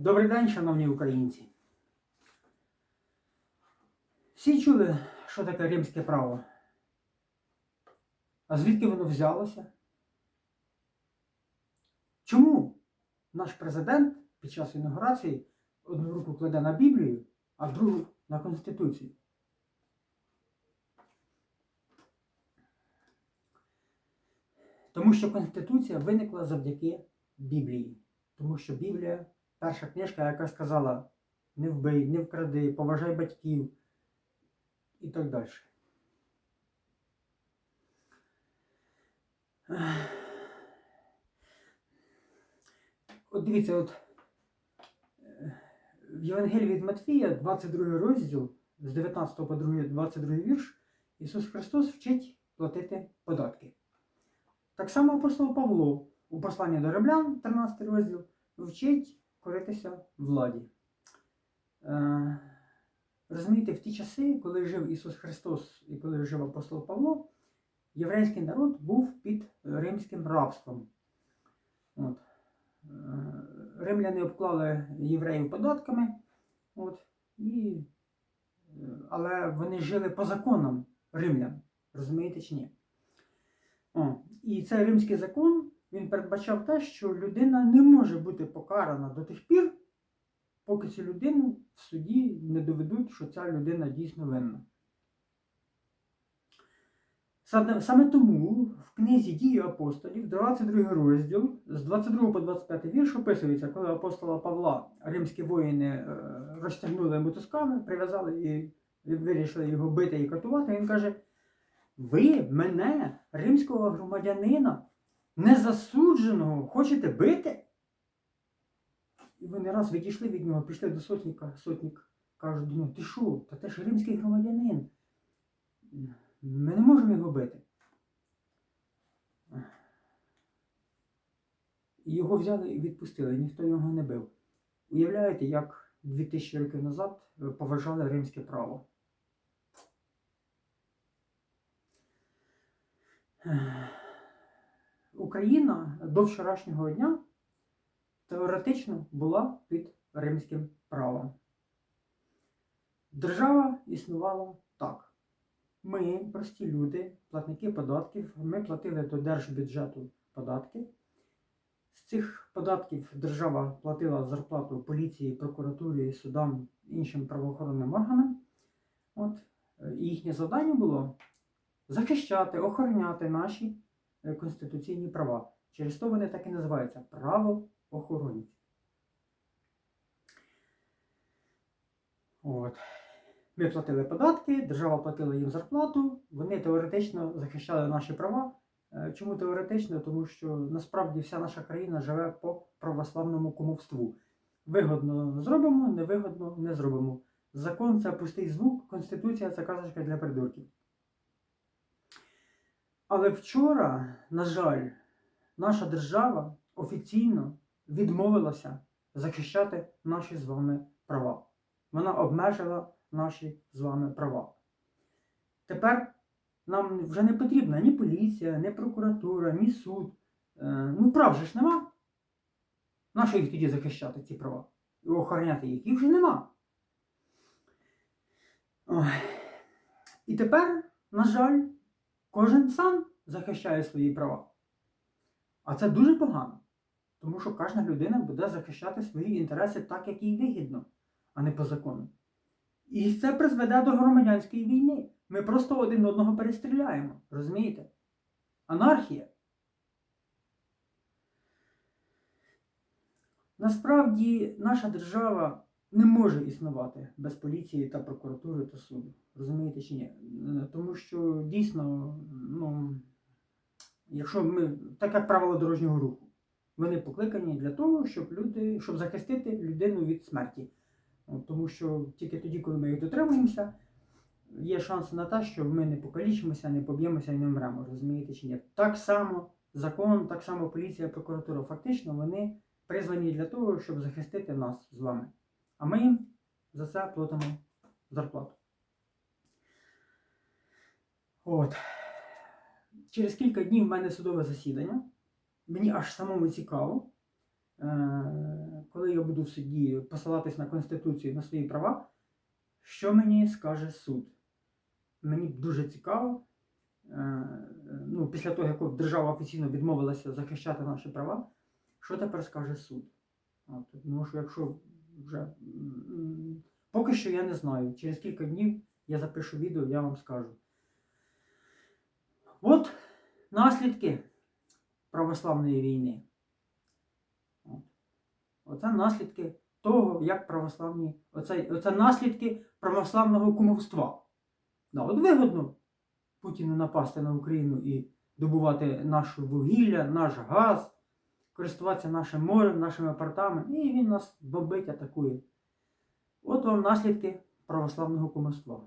Добрий день, шановні українці. Всі чули, що таке римське право? А звідки воно взялося? Чому наш президент під час інаугурації одну руку кладе на Біблію, а другу на Конституцію? Тому що Конституція виникла завдяки Біблії. Тому що Біблія перша книжка, яка сказала не вбий, не вкради, поважай батьків і так далі. От дивіться, от е, в Євангелії від Матфія, 22 розділ, з 19 по 2, 22 вірш, Ісус Христос вчить платити податки. Так само апостол Павло у посланні до Римлян, 13 розділ, вчить коритися владі. Е, розумієте, в ті часи, коли жив Ісус Христос і коли жив апостол Павло, єврейський народ був під римським рабством. От. Е, римляни обклали євреїв податками, от, і, е, але вони жили по законам римлян. Розумієте чи ні? О, і цей римський закон він передбачав те, що людина не може бути покарана до тих пір, поки цю людину в суді не доведуть, що ця людина дійсно винна. Саме, тому в книзі Дії апостолів, 22 розділ, з 22 по 25 вірш описується, коли апостола Павла римські воїни е, розтягнули мотузками, прив'язали і вирішили його бити і катувати. Він каже: Ви мене, римського громадянина, незасудженого, хочете бити? І вони раз відійшли від нього, пішли до сотника, сотник каже нього, ти що, та ти ж римський громадянин. Ми не можемо його бити. І його взяли і відпустили, ніхто його не бив. Уявляєте, як 2000 років назад поважали римське право. Україна до вчорашнього дня теоретично була під римським правом. Держава існувала так. Ми, прості люди, платники податків, ми платили до держбюджету податки. З цих податків держава платила зарплату поліції, прокуратурі, судам, іншим правоохоронним органам. От. е, І їхнє завдання було захищати, охороняти наші е, конституційні права. Через то вони так і називаються правоохоронці. От. Ми платили податки, держава платила їм зарплату, вони теоретично захищали наші права. Е, Чому теоретично? Тому що насправді вся наша країна живе по православному кумовству. Вигодно зробимо, невигодно не зробимо. Закон це пустий звук, конституція це казочка для придурків. Але вчора, на жаль, наша держава офіційно відмовилася захищати наші з вами права. Вона обмежила наші з вами права. Тепер нам вже не потрібна ні поліція, ні прокуратура, ні суд. Е, Ну, прав же ж нема. Нащо їх тоді захищати, ці права? І охороняти їх? Їх вже нема. Ой. І тепер, на жаль, кожен сам захищає свої права. А це дуже погано. Тому що кожна людина буде захищати свої інтереси так, як їй вигідно, а не по закону. І це призведе до громадянської війни. Ми просто один одного перестріляємо. Розумієте? Анархія. Насправді наша держава не може існувати без поліції та прокуратури та суду. Розумієте чи ні? Е, Тому що дійсно, ну, якщо ми, так як правило дорожнього руху, вони покликані для того, щоб люди, щоб захистити людину від смерті. Тому що тільки тоді, коли ми їх дотримуємося, є шанс на те, що ми не покалічимося, не поб'ємося і не вмремо, розумієте чи ні? Так само закон, так само поліція, прокуратура, фактично вони призвані для того, щоб захистити нас з вами. А ми їм за це платимо зарплату. От. Через кілька днів в мене судове засідання. Мені аж самому цікаво. е, коли я буду в суді посилатись на Конституцію, на свої права, що мені скаже суд? Мені дуже цікаво, е, ну, після того, як держава офіційно відмовилася захищати наші права, що тепер скаже суд? От, тому що якщо вже поки що я не знаю, через кілька днів я запишу відео, я вам скажу. От наслідки православної війни. Оце наслідки того, як православні. Оце, оце наслідки православного кумовства. Да, от вигодно Путіну напасти на Україну і добувати наше вугілля, наш газ, користуватися нашим морем, нашими портами, і він нас бобить, атакує. От вам наслідки православного кумовства.